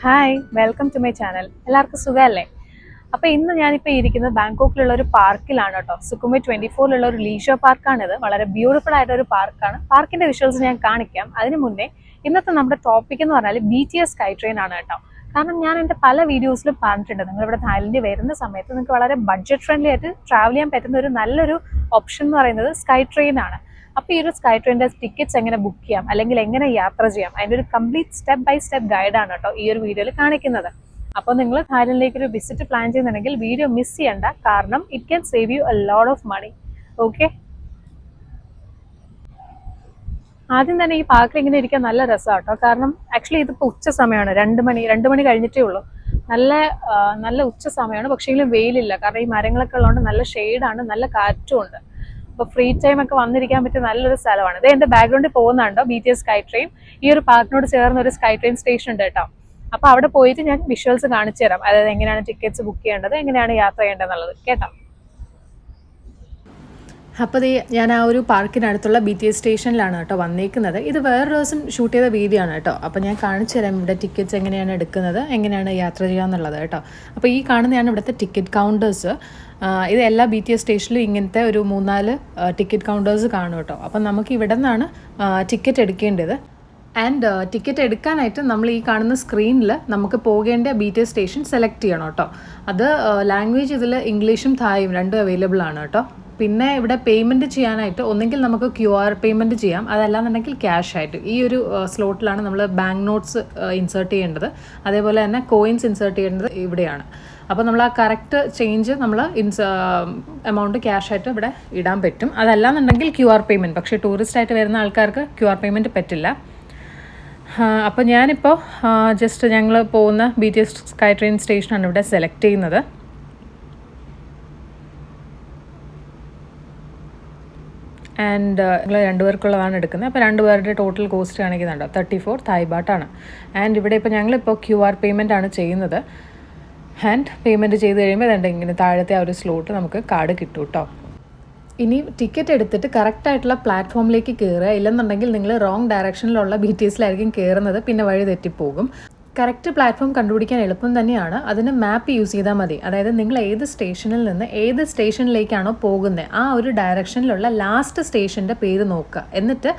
Hi welcome to my channel എല്ലാവർക്കും സുഖമല്ലേ? അപ്പോൾ ഇന്ന് ഞാനിപ്പോൾ ഇരിക്കുന്നത് ബാങ്കോക്കിലുള്ള ഒരു പാർക്കിലാണ് കേട്ടോ. സുക്കുമി ട്വന്റി ഫോറിലുള്ള ഒരു ലീഷോ പാർക്കാണിത് വളരെ ബ്യൂട്ടിഫുൾ ആയിട്ടൊരു പാർക്കാണ്. പാർക്കിന്റെ വിഷ്വൽസ് ഞാൻ കാണിക്കാം. അതിന് മുന്നേ ഇന്നത്തെ നമ്മുടെ ടോപ്പിക് എന്ന് പറഞ്ഞാൽ B T S sky train ആണ് കേട്ടോ. കാരണം ഞാൻ എന്റെ പല വീഡിയോസിലും പറഞ്ഞിട്ടുണ്ട്. നിങ്ങളിവിടെ തായ്ലൻഡിൽ വരുന്ന സമയത്ത് നിങ്ങൾക്ക് വളരെ ബഡ്ജറ്റ് ഫ്രണ്ട്ലി ആയിട്ട് ട്രാവൽ ചെയ്യാൻ പറ്റുന്ന ഒരു നല്ലൊരു ഓപ്ഷൻ എന്ന് പറയുന്നത് സ്കൈ ട്രെയിൻ ആണ്. അപ്പോൾ ഈ ഒരു സ്കൈ ട്രെയിനിന്റെ ടിക്കറ്റ്സ് എങ്ങനെ ബുക്ക് ചെയ്യാം? അല്ലെങ്കിൽ എങ്ങനെ യാത്ര ചെയ്യാം? അതിന്റെ ഒരു കംപ്ലീറ്റ് സ്റ്റെപ്പ് ബൈ സ്റ്റെപ്പ് ഗൈഡാണ് കേട്ടോ ഈ ഒരു വീഡിയോയിൽ കാണിക്കുന്നത്. അപ്പോൾ നിങ്ങൾ തായ്ലൻഡിലേക്ക് ഒരു വിസിറ്റ് പ്ലാൻ ചെയ്യുന്നുണ്ടെങ്കിൽ വീഡിയോ മിസ് ചെയ്യണ്ട. കാരണം it can save you a load of money okay ആദ്യം തന്നെ ഈ പാർക്കിൽ ഇങ്ങനെ ഇരിക്കാൻ നല്ല രസമാണ് കേട്ടോ. കാരണം ആക്ച്വലി ഇതിപ്പോൾ ഉച്ച സമയമാണ് രണ്ട് മണി രണ്ട് മണി കഴിഞ്ഞിട്ടേ ഉള്ളൂ. നല്ല നല്ല ഉച്ച സമയമാണ് പക്ഷേങ്കിലും വെയിലില്ല. കാരണം ഈ മരങ്ങളൊക്കെ ഉള്ളതുകൊണ്ട് നല്ല ഷെയ്ഡാണ് നല്ല കാറ്റും ഉണ്ട്. അപ്പോൾ ഫ്രീ ടൈം ഒക്കെ വന്നിരിക്കാൻ പറ്റിയ നല്ലൊരു സ്ഥലമാണ്. ഇത് എന്റെ ബാക്ക്ഗ്രൗണ്ടിൽ പോകുന്നുണ്ടോ? B T S sky train ഈ ഒരു പാർക്കിനോട് ചേർന്ന ഒരു സ്കൈ ട്രെയിൻ സ്റ്റേഷൻ ഉണ്ട് കേട്ടോ. അപ്പോൾ അവിടെ പോയിട്ട് ഞാൻ വിഷ്വൽസ് കാണിച്ചു തരാം. അതായത് എങ്ങനെയാണ് ടിക്കറ്റ്സ് ബുക്ക് ചെയ്യേണ്ടത് എങ്ങനെയാണ് യാത്ര ചെയ്യേണ്ടത് എന്നുള്ളത്. കേട്ടോ? അപ്പോൾ ദേ ഞാൻ ആ ഒരു പാർക്കിനടുത്തുള്ള ബി ടി എസ് സ്റ്റേഷനിലാണ് കേട്ടോ വന്നേക്കുന്നത്. ഇത് വേറൊരു ദിവസം ഷൂട്ട് ചെയ്ത വീഡിയോ ആണ് കേട്ടോ. അപ്പോൾ ഞാൻ കാണിച്ചു തരാം ഇവിടെ ടിക്കറ്റ്സ് എങ്ങനെയാണ് എടുക്കുന്നത് എങ്ങനെയാണ് യാത്ര ചെയ്യാന്നുള്ളത് കേട്ടോ. അപ്പോൾ ഈ കാണുന്നതാണ് ഇവിടുത്തെ ടിക്കറ്റ് കൗണ്ടേഴ്സ് ഇത് എല്ലാ ബി ടി എസ് സ്റ്റേഷനിലും ഇങ്ങനത്തെ ഒരു മൂന്നാൽ ടിക്കറ്റ് കൗണ്ടേഴ്സ് കാണും കേട്ടോ. അപ്പം നമുക്ക് ഇവിടെ നിന്നാണ് ടിക്കറ്റ് എടുക്കേണ്ടത്. ആൻഡ് ടിക്കറ്റ് എടുക്കാനായിട്ട് നമ്മൾ ഈ കാണുന്ന സ്ക്രീനിൽ നമുക്ക് പോകേണ്ട B T S station select ചെയ്യണം കേട്ടോ. അത് ലാംഗ്വേജ് ഇതിൽ ഇംഗ്ലീഷും തായും രണ്ടും അവൈലബിൾ ആണ് കേട്ടോ. പിന്നെ ഇവിടെ പേയ്മെന്റ് ചെയ്യാനായിട്ട് ഒന്നെങ്കിൽ നമുക്ക് ക്യു ആർ പേയ്മെന്റ് ചെയ്യാം. അതല്ലാന്നുണ്ടെങ്കിൽ ക്യാഷ് ആയിട്ട്. ഈ ഒരു സ്ലോട്ടിലാണ് നമ്മൾ ബാങ്ക് നോട്ട്സ് ഇൻസേർട്ട് ചെയ്യേണ്ടത്. അതേപോലെ തന്നെ കോയിൻസ് ഇൻസേർട്ട് ചെയ്യേണ്ടത് ഇവിടെയാണ്. അപ്പോൾ നമ്മൾ ആ കറക്റ്റ് ചേഞ്ച് നമ്മൾ ഇൻസ് എമൗണ്ട് ക്യാഷ് ആയിട്ട് ഇവിടെ ഇടാൻ പറ്റും. അതല്ലാന്നുണ്ടെങ്കിൽ ക്യു ആർ പേയ്മെന്റ് പക്ഷേ ടൂറിസ്റ്റ് ആയിട്ട് വരുന്ന ആൾക്കാർക്ക് ക്യു ആർ പേയ്മെന്റ് പറ്റില്ല. അപ്പോൾ ഞാനിപ്പോൾ ജസ്റ്റ് ഞങ്ങൾ പോകുന്ന B T S sky train സ്റ്റേഷനാണ് ഇവിടെ സെലക്ട് ചെയ്യുന്നത്. ആൻഡ് നിങ്ങൾ രണ്ടുപേർക്കുള്ളതാണ് എടുക്കുന്നത്. അപ്പോൾ രണ്ടുപേരുടെ ടോട്ടൽ കോസ്റ്റ് കാണിക്കുന്നുണ്ടോ? തേർട്ടി ഫോർ തായ് ബാട്ടാണ് ആൻഡ് ഇവിടെ ഇപ്പോൾ ഞങ്ങളിപ്പോൾ ക്യു ആർ പേയ്മെന്റ് ആണ് ചെയ്യുന്നത്. ആൻഡ് പേയ്മെന്റ് ചെയ്ത് കഴിയുമ്പോൾ ഇങ്ങനെ താഴത്തെ ആ ഒരു സ്ലോട്ട് നമുക്ക് കാർഡ് കിട്ടും കേട്ടോ ഇനി ടിക്കറ്റ് എടുത്തിട്ട് കറക്റ്റ് ആയിട്ടുള്ള പ്ലാറ്റ്ഫോമിലേക്ക് കയറുക ഇല്ലെന്നുണ്ടെങ്കിൽ നിങ്ങൾ റോങ് ഡയറക്ഷനിലുള്ള ബി ടി എസിലായിരിക്കും കയറുന്നത് പിന്നെ വഴി തെറ്റിപ്പോകും. കറക്റ്റ് പ്ലാറ്റ്ഫോം കണ്ടുപിടിക്കാൻ എളുപ്പം തന്നെയാണ്. അതിന് മാപ്പ് യൂസ് ചെയ്താൽ മതി. അതായത് നിങ്ങൾ ഏത് സ്റ്റേഷനിൽ നിന്ന് ഏത് സ്റ്റേഷനിലേക്കാണോ പോകുന്നത് ആ ഒരു ഡയറക്ഷനിലുള്ള ലാസ്റ്റ് സ്റ്റേഷന്റെ പേര് നോക്കുക. എന്നിട്ട്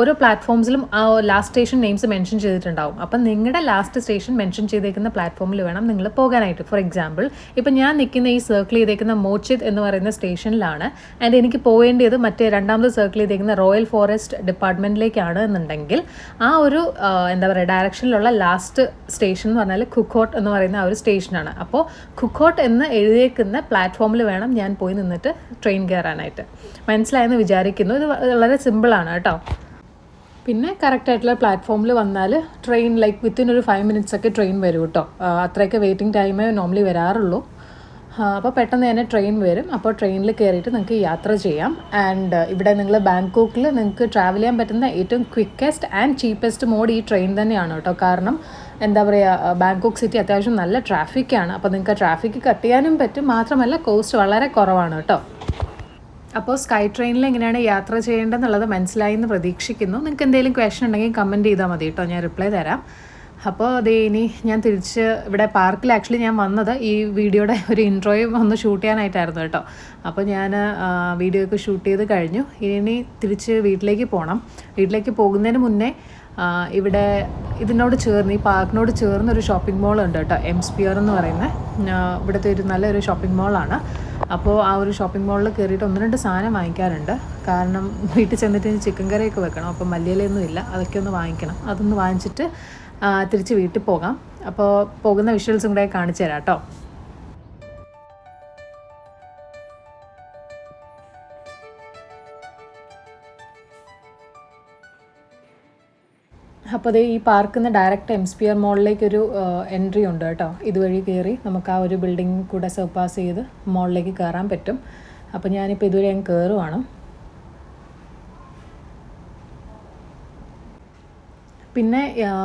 ഓരോ പ്ലാറ്റ്ഫോംസിലും ആ ലാസ്റ്റ് സ്റ്റേഷൻ നെയിംസ് മെൻഷൻ ചെയ്തിട്ടുണ്ടാവും. അപ്പം നിങ്ങളുടെ ലാസ്റ്റ് സ്റ്റേഷൻ മെൻഷൻ ചെയ്തേക്കുന്ന പ്ലാറ്റ്ഫോമിൽ വേണം നിങ്ങൾ പോകാനായിട്ട്. ഫോർ എക്സാമ്പിൾ ഇപ്പം ഞാൻ നിൽക്കുന്ന ഈ സർക്കിൾ ചെയ്തേക്കുന്ന മോച്ചിത് എന്ന് പറയുന്ന സ്റ്റേഷനിലാണ്. ആൻഡ് എനിക്ക് പോകേണ്ടത് മറ്റേ രണ്ടാമത് സർക്കിൾ ചെയ്തേക്കുന്ന റോയൽ ഫോറസ്റ്റ് ഡിപ്പാർട്ട്മെന്റിലേക്കാണ് എന്നുണ്ടെങ്കിൽ ആ ഒരു എന്താ പറയുക ഡയറക്ഷനിലുള്ള ലാസ്റ്റ് സ്റ്റേഷൻ എന്ന് പറഞ്ഞാൽ കുക്കോട്ട് എന്ന് പറയുന്ന ആ ഒരു സ്റ്റേഷനാണ് അപ്പോൾ കുക്കോട്ട് എന്ന് എഴുതിയേക്കുന്ന പ്ലാറ്റ്ഫോമിൽ വേണം ഞാൻ പോയി നിന്നിട്ട് ട്രെയിൻ കയറാനായിട്ട് മനസ്സിലായെന്ന് വിചാരിക്കുന്നു. ഇത് വളരെ സിമ്പിളാണ് കേട്ടോ. പിന്നെ കറക്റ്റായിട്ടുള്ള പ്ലാറ്റ്ഫോമിൽ വന്നാൽ ട്രെയിൻ ലൈക്ക് വിത്തിൻ ഒരു ഫൈവ് മിനിറ്റ്സ് ഒക്കെ ട്രെയിൻ വരും കേട്ടോ. അത്രയൊക്കെ വെയിറ്റിംഗ് ടൈമേ നോർമലി വരാറുള്ളൂ. അപ്പോൾ പെട്ടെന്ന് തന്നെ ട്രെയിൻ വരും. അപ്പോൾ ട്രെയിനിൽ കയറിയിട്ട് നിങ്ങൾക്ക് യാത്ര ചെയ്യാം. ആൻഡ് ഇവിടെ നിങ്ങൾ ബാങ്കോക്കിൽ നിങ്ങൾക്ക് ട്രാവൽ ചെയ്യാൻ പറ്റുന്ന ഏറ്റവും ക്വിക്കസ്റ്റ് ആൻഡ് ചീപ്പസ്റ്റ് മോഡ് ഈ ട്രെയിൻ തന്നെയാണ് കേട്ടോ കാരണം എന്താ പറയുക ബാങ്കോക്ക് സിറ്റി അത്യാവശ്യം നല്ല ട്രാഫിക്കാണ് അപ്പോൾ നിങ്ങൾക്ക് ട്രാഫിക് കട്ട് ചെയ്യാനും പറ്റും. മാത്രമല്ല കോസ്റ്റ് വളരെ കുറവാണ് കേട്ടോ അപ്പോൾ സ്കൈ ട്രെയിനിൽ എങ്ങനെയാണ് യാത്ര ചെയ്യേണ്ടതെന്നുള്ളത് മനസ്സിലായി എന്ന് പ്രതീക്ഷിക്കുന്നു. നിങ്ങൾക്ക് എന്തെങ്കിലും ക്വസ്റ്റൻ ഉണ്ടെങ്കിൽ കമന്റ് ചെയ്താൽ മതി കേട്ടോ ഞാൻ റിപ്ലൈ തരാം. അപ്പോൾ അതേ ഇനി ഞാൻ തിരിച്ച് ഇവിടെ പാർക്കിൽ ആക്ച്വലി ഞാൻ വന്നത് ഈ വീഡിയോയുടെ ഒരു ഇൻട്രോയും ഒന്ന് ഷൂട്ട് ചെയ്യാനായിട്ടായിരുന്നു കേട്ടോ. അപ്പോൾ ഞാൻ വീഡിയോ ഒക്കെ ഷൂട്ട് ചെയ്ത് കഴിഞ്ഞു. ഇനി തിരിച്ച് വീട്ടിലേക്ക് പോകണം വീട്ടിലേക്ക് പോകുന്നതിന് മുന്നേ ഇവിടെ ഇതിനോട് ചേർന്ന് ഈ പാർക്കിനോട് ചേർന്ന് ഒരു ഷോപ്പിംഗ് മോൾ ഉണ്ട് കേട്ടോ. എം സ്പിയർ എന്ന് പറയുന്ന ഇവിടുത്തെ ഒരു നല്ലൊരു ഷോപ്പിംഗ് മോളാണ് അപ്പോൾ ആ ഒരു ഷോപ്പിംഗ് മോളിൽ കയറിയിട്ട് ഒന്ന് രണ്ട് സാധനം വാങ്ങിക്കാറുണ്ട് കാരണം വീട്ടിൽ ചെന്നിട്ട് ചിക്കൻ കറിയൊക്കെ വെക്കണം. അപ്പോൾ മല്ലിയിലൊന്നും ഇല്ല. അതൊക്കെ ഒന്ന് വാങ്ങിക്കണം. അതൊന്ന് വാങ്ങിച്ചിട്ട് തിരിച്ച് വീട്ടിൽ പോകാം. അപ്പോൾ പോകുന്ന വിഷ്വൽസും കൂടെ കാണിച്ചു തരാം കേട്ടോ. അപ്പോൾ അതേ ഈ പാർക്കിൽ നിന്ന് ഡയറക്റ്റ് എംസ്പിയർ മോളിലേക്ക് ഒരു എൻട്രി ഉണ്ട് കേട്ടോ. ഇതുവഴി കയറി നമുക്ക് ആ ഒരു ബിൽഡിംഗ് കൂടെ സർപ്പാസ് ചെയ്ത് മോളിലേക്ക് കയറാൻ പറ്റും. അപ്പോൾ ഞാനിപ്പോൾ ഇതുവരെ ഞാൻ കയറുവാണ് പിന്നെ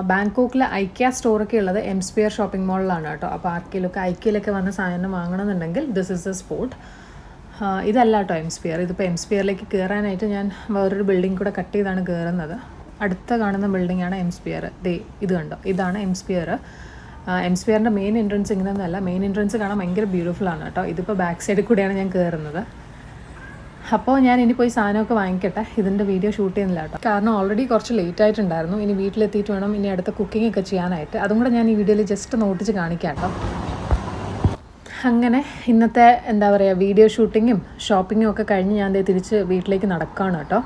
ബാങ്കോക്കിൽ ഐക്യ സ്റ്റോറൊക്കെ ഉള്ളത് എം സ്പിയർ ഷോപ്പിംഗ് മാളിലാണ് കേട്ടോ. അപ്പോൾ ആർക്കെങ്കിലൊക്കെ ഐക്യയിലൊക്കെ വന്ന സാധനം വാങ്ങണമെന്നുണ്ടെങ്കിൽ ദിസ് ഇസ് എ സ്പോട്ട് ഇതല്ല കേട്ടോ എം സ്പിയർ ഇതിപ്പോൾ എം സ്പിയറിലേക്ക് കയറാനായിട്ട് ഞാൻ വേറൊരു ബിൽഡിംഗ് കൂടെ കട്ട് ചെയ്താണ് കയറുന്നത് അടുത്ത കാണുന്ന ബിൽഡിംഗ് ആണ് എംസ്പിയർ ദേ ഇത് കണ്ടോ? ഇതാണ് എം സ്പിയർ എം സ്പിയറിന്റെ മെയിൻ എൻട്രൻസ് ഇങ്ങനെയൊന്നുമല്ല മെയിൻ എൻട്രൻസ് കാണാൻ ഭയങ്കര ബ്യൂട്ടിഫുൾ ആണ് കേട്ടോ. ഇതിപ്പോൾ ബാക്ക് സൈഡിൽ കൂടെയാണ് ഞാൻ കയറുന്നത് അപ്പോൾ ഞാൻ ഇനി പോയി സാധനമൊക്കെ വാങ്ങിക്കട്ടെ. ഇതിന്റെ വീഡിയോ ഷൂട്ട് ചെയ്യുന്നില്ല കേട്ടോ. കാരണം ഓൾറെഡി കുറച്ച് ലേറ്റ് ആയിട്ടുണ്ടായിരുന്നു. ഇനി വീട്ടിലെത്തിയിട്ട് വേണം ഇനി അടുത്ത കുക്കിംഗ് ഒക്കെ ചെയ്യാനായിട്ട്. അതും കൂടെ ഞാൻ ഈ വീഡിയോയിൽ ജസ്റ്റ് നോട്ടിച്ച് കാണിക്കാം അങ്ങനെ ഇന്നത്തെ എന്താ പറയുക വീഡിയോ ഷൂട്ടിങ്ങും ഷോപ്പിങ്ങും ഒക്കെ കഴിഞ്ഞ് ഞാൻ തിരിച്ച് വീട്ടിലേക്ക് നടക്കുകയാണ് കേട്ടോ.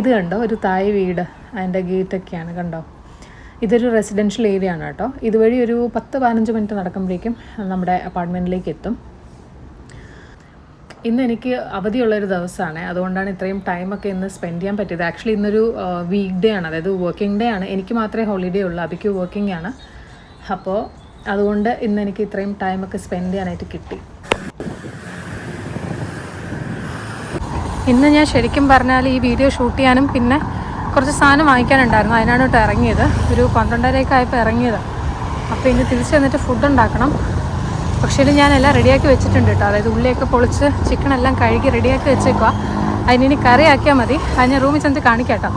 ഇത് കണ്ടോ? ഒരു തായ് വീട് അതിന്റെ ഗേറ്റൊക്കെയാണ് കണ്ടോ? ഇതൊരു റെസിഡൻഷ്യൽ ഏരിയ ആണ് കേട്ടോ. ഇതുവഴി ഒരു പത്ത് പതിനഞ്ച് മിനിറ്റ് നടക്കുമ്പോഴേക്കും നമ്മുടെ അപ്പാർട്ട്മെന്റിലേക്ക് എത്തും. ഇന്ന് എനിക്ക് അവധിയുള്ളൊരു ദിവസമാണ്. അതുകൊണ്ടാണ് ഇത്രയും ടൈമൊക്കെ ഇന്ന് സ്പെൻഡ് ചെയ്യാൻ പറ്റിയത്. ആക്ച്വലി ഇന്നൊരു വീക്ക് ഡേ ആണ്. അതായത് വർക്കിംഗ് ഡേ ആണ്. എനിക്ക് മാത്രമേ ഹോളിഡേ ഉള്ളൂ. അബിക്ക് വർക്കിംഗ് ആണ്. അപ്പോൾ അതുകൊണ്ട് ഇന്ന് എനിക്ക് ഇത്രയും ടൈമൊക്കെ സ്പെൻഡ് ചെയ്യാനായിട്ട് കിട്ടി. ഇന്ന് ഞാൻ ശരിക്കും പറഞ്ഞാൽ ഈ വീഡിയോ ഷൂട്ട് ചെയ്യാനും പിന്നെ കുറച്ച് സാധനം വാങ്ങിക്കാനുണ്ടായിരുന്നു. അതിനാണ് ഇറങ്ങിയത്. ഒരു പന്ത്രണ്ടരയൊക്കെ ആയപ്പോൾ ഇറങ്ങിയത്. അപ്പോൾ ഇനി തിരിച്ചു വന്നിട്ട് ഫുഡ് ഉണ്ടാക്കണം. പക്ഷേ ഞാനെല്ലാം റെഡിയാക്കി വെച്ചിട്ടുണ്ട് കേട്ടോ. അതായത് ഉള്ളിയൊക്കെ പൊളിച്ച് ചിക്കനെല്ലാം കഴുകി റെഡിയാക്കി വെച്ചേക്കുക അതിനി കറിയാക്കിയാൽ മതി. അത് ഞാൻ റൂമിൽ ചെന്ന് കാണിക്കാം കേട്ടോ.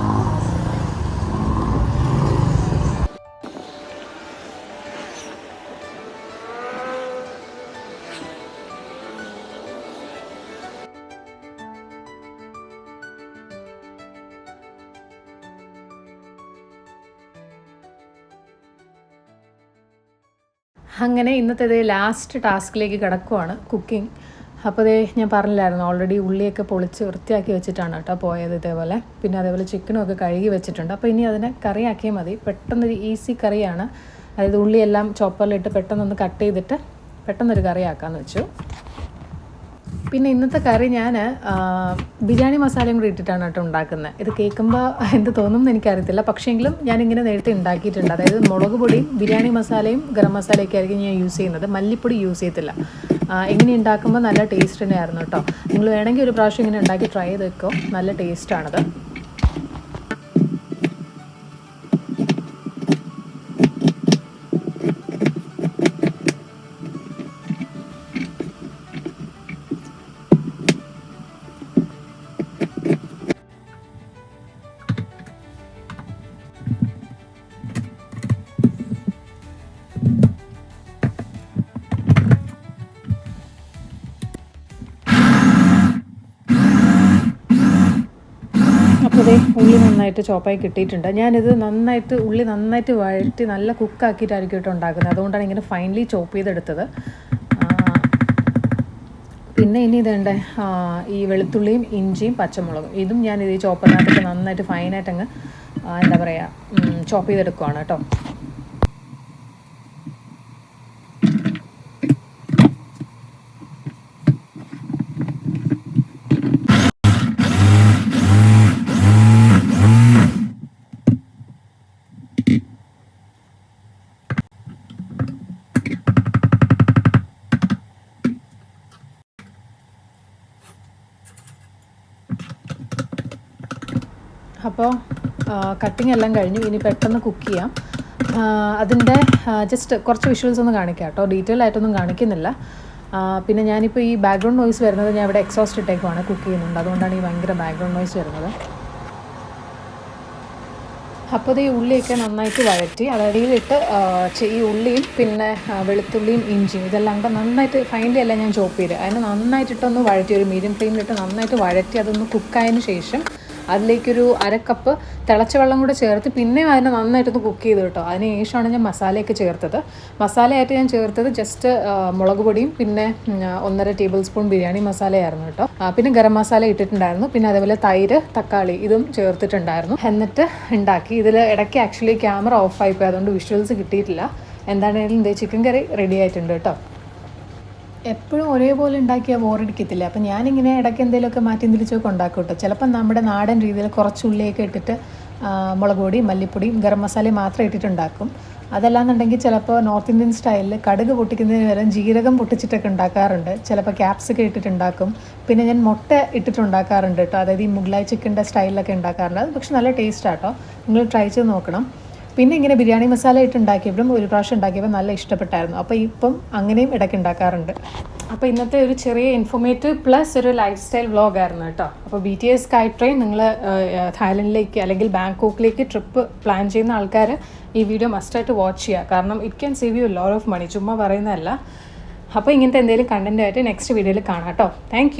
അങ്ങനെ ഇന്നത്തെ ലാസ്റ്റ് ടാസ്കിലേക്ക് കിടക്കുവാണ് കുക്കിംഗ് അപ്പോൾ അതേ ഞാൻ പറഞ്ഞില്ലായിരുന്നു ഓൾറെഡി ഉള്ളിയൊക്കെ പൊളിച്ച് വൃത്തിയാക്കി വെച്ചിട്ടാണ് കേട്ടോ പോയത് ഇതേപോലെ. പിന്നെ അതേപോലെ ചിക്കനും ഒക്കെ കഴുകി വെച്ചിട്ടുണ്ട്. അപ്പോൾ ഇനി അതിനെ കറിയാക്കിയാൽ മതി. പെട്ടെന്നൊരു ഈസി കറിയാണ്. അതായത് ഉള്ളിയെല്ലാം ചോപ്പറിലിട്ട് പെട്ടെന്നൊന്ന് കട്ട് ചെയ്തിട്ട് പെട്ടെന്നൊരു കറിയാക്കാമെന്ന് വെച്ചു. പിന്നെ ഇന്നത്തെ കറി ഞാൻ ബിരിയാണി മസാലയും കൂടി ഇട്ടിട്ടാണ് കേട്ടോ ഉണ്ടാക്കുന്നത്. ഇത് കേൾക്കുമ്പോൾ എന്ത് തോന്നും എന്ന് എനിക്കറിയത്തില്ല. പക്ഷേങ്കിലും ഞാനിങ്ങനെ നേരത്തെ ഉണ്ടാക്കിയിട്ടുണ്ട്. അതായത് മുളക് പൊടിയും ബിരിയാണി മസാലയും ഗരം മസാലയൊക്കെ ആയിരിക്കും ഞാൻ യൂസ് ചെയ്യുന്നത്. മല്ലിപ്പൊടി യൂസ് ചെയ്യത്തില്ല. ഇങ്ങനെ ഉണ്ടാക്കുമ്പോൾ നല്ല ടേസ്റ്റ് തന്നെയായിരുന്നു കേട്ടോ. നിങ്ങൾ വേണമെങ്കിൽ ഒരു പ്രാവശ്യം ഇങ്ങനെ ഉണ്ടാക്കി ട്രൈ ചെയ്ത് വെക്കോ. നല്ല ടേസ്റ്റാണത് ദേ ഉള്ളി നന്നായിട്ട് ചോപ്പായി കിട്ടിയിട്ടുണ്ട്. ഞാനിത് നന്നായിട്ട് ഉള്ളി നന്നായിട്ട് വഴറ്റി നല്ല കുക്കാക്കിയിട്ടായിരിക്കും കേട്ടോ ഉണ്ടാക്കുന്നത്. അതുകൊണ്ടാണ് ഇങ്ങനെ ഫൈനലി ചോപ്പ് ചെയ്തെടുത്തത്. പിന്നെ ഇനി ഇതേണ്ട ഈ വെളുത്തുള്ളിയും ഇഞ്ചിയും പച്ചമുളകും. ഇതും ഞാൻ ഇത് ഈ നന്നായിട്ട് ഫൈനായിട്ട് അങ്ങ് ആ, എന്താ പറയുക ചോപ്പ് ചെയ്തെടുക്കുവാണ് കേട്ടോ. അപ്പോൾ കട്ടിംഗ് എല്ലാം കഴിഞ്ഞു. ഇനി പെട്ടെന്ന് കുക്ക് ചെയ്യാം. അതിന്റെ ജസ്റ്റ് കുറച്ച് വിഷ്വൽസ് ഒന്ന് കാണിക്കാം കേട്ടോ. ഡീറ്റെയിൽ ആയിട്ടൊന്നും കാണിക്കുന്നില്ല. പിന്നെ ഞാനിപ്പോൾ ഈ ബാക്ക്ഗ്രൗണ്ട് നോയ്സ് വരുന്നത് ഞാൻ ഇവിടെ എക്സോസ്റ്റ് ഇട്ടേക്കുവാണ് കുക്ക് ചെയ്യുന്നുണ്ട്. അതുകൊണ്ടാണ് ഈ ഭയങ്കര ബാക്ക്ഗ്രൗണ്ട് നോയ്സ് വരുന്നത്. അപ്പോൾ ഈ ഉള്ളിയൊക്കെ നന്നായിട്ട് വഴറ്റി അതായത് ഇതിട്ട് ഈ ഉള്ളിയും പിന്നെ വെളുത്തുള്ളിയും ഇഞ്ചിയും ഇതെല്ലാം കൂടെ നന്നായിട്ട് ഫൈനലി അല്ല ഞാൻ ചോപ്പ് ചെയ്ത് അതിന് നന്നായിട്ടിട്ടൊന്ന് വഴറ്റി ഒരു മീഡിയം ഫ്ലെയിമിലിട്ട് നന്നായിട്ട് വഴറ്റി അതൊന്ന് കുക്കായതിന് ശേഷം അതിലേക്കൊരു അരക്കപ്പ് തിളച്ച വെള്ളം കൂടെ ചേർത്ത് പിന്നെയും അതിനെ നന്നായിട്ടൊന്ന് കുക്ക് ചെയ്ത് കേട്ടോ. അതിന് ശേഷമാണ് ഞാൻ മസാലയൊക്കെ ചേർത്തത്. മസാലയായിട്ട് ഞാൻ ചേർത്തത് ജസ്റ്റ് മുളക് പൊടിയും പിന്നെ ഒന്നര ടേബിൾ സ്പൂൺ ബിരിയാണി മസാലയായിരുന്നു കേട്ടോ. പിന്നെ ഗരം മസാല ഇട്ടിട്ടുണ്ടായിരുന്നു. പിന്നെ അതേപോലെ തൈര് തക്കാളി ഇതും ചേർത്തിട്ടുണ്ടായിരുന്നു. എന്നിട്ട് ഉണ്ടാക്കി. ഇതിൽ ഇടയ്ക്ക് ആക്ച്വലി ക്യാമറ ഓഫ് ആയിപ്പോയി അതുകൊണ്ട് വിഷ്വൽസ് കിട്ടിയിട്ടില്ല. എന്താണെങ്കിലും ഇതേ ചിക്കൻ കറി റെഡി ആയിട്ടുണ്ട് കേട്ടോ. എപ്പോഴും ഒരേപോലെ ഉണ്ടാക്കിയാൽ ബോറടിക്കത്തില്ല അപ്പം ഞാനിങ്ങനെ ഇടയ്ക്ക് എന്തെങ്കിലുമൊക്കെ മാറ്റി തിരിച്ചൊക്കെ ഉണ്ടാക്കും കേട്ടോ ചിലപ്പം നമ്മുടെ നാടൻ രീതിയിൽ കുറച്ച് ഉള്ളിയൊക്കെ ഇട്ടിട്ട് മുളക് പൊടി മല്ലിപ്പൊടിയും ഗരം മസാലയും മാത്രം ഇട്ടിട്ടുണ്ടാക്കും. അതല്ലാന്നുണ്ടെങ്കിൽ ചിലപ്പോൾ നോർത്ത് ഇന്ത്യൻ സ്റ്റൈലിൽ കടുക് പൊട്ടിക്കുന്നതിന് പകരം ജീരകം പൊട്ടിച്ചിട്ടൊക്കെ ഉണ്ടാക്കാറുണ്ട്. ചിലപ്പോൾ ക്യാപ്സിക്കം ഇട്ടിട്ടുണ്ടാക്കും. പിന്നെ ഞാൻ മുട്ട ഇട്ടിട്ടുണ്ടാക്കാറുണ്ട് കേട്ടോ അതായത് ഈ മുഗ്ലായ് ചിക്കന്റെ സ്റ്റൈലിലൊക്കെ ഉണ്ടാക്കാറുണ്ട്. അത് പക്ഷെ നല്ല ടേസ്റ്റാട്ടോ നിങ്ങൾ ട്രൈ ചെയ്ത് നോക്കണം. പിന്നെ ഇങ്ങനെ ബിരിയാണി മസാല ഇട്ട് ഉണ്ടാക്കിയപ്പോഴും ഒരു പ്രാവശ്യം ഉണ്ടാക്കിയപ്പോൾ നല്ല ഇഷ്ടപ്പെട്ടായിരുന്നു. അപ്പോൾ ഇപ്പം അങ്ങനെയും ഇടയ്ക്ക് ഉണ്ടാക്കാറുണ്ട്. അപ്പോൾ ഇന്നത്തെ ഒരു ചെറിയ ഇൻഫോർമേറ്റീവ് പ്ലസ് ഒരു ലൈഫ് സ്റ്റൈൽ വ്ളോഗായിരുന്നു കേട്ടോ. അപ്പോൾ B T S sky train നിങ്ങൾ തായ്ലൻഡിലേക്ക് അല്ലെങ്കിൽ ബാങ്കോക്കിലേക്ക് ട്രിപ്പ് പ്ലാൻ ചെയ്യുന്ന ആൾക്കാർ ഈ വീഡിയോ മസ്റ്റായിട്ട് വാച്ച് ചെയ്യുക. കാരണം it can save you lot of money ചുമ്മാ പറയുന്നതല്ല. അപ്പോൾ ഇങ്ങനത്തെ എന്തെങ്കിലും കണ്ടന്റായിട്ട് നെക്സ്റ്റ് വീഡിയോയിൽ കാണാം കേട്ടോ. താങ്ക്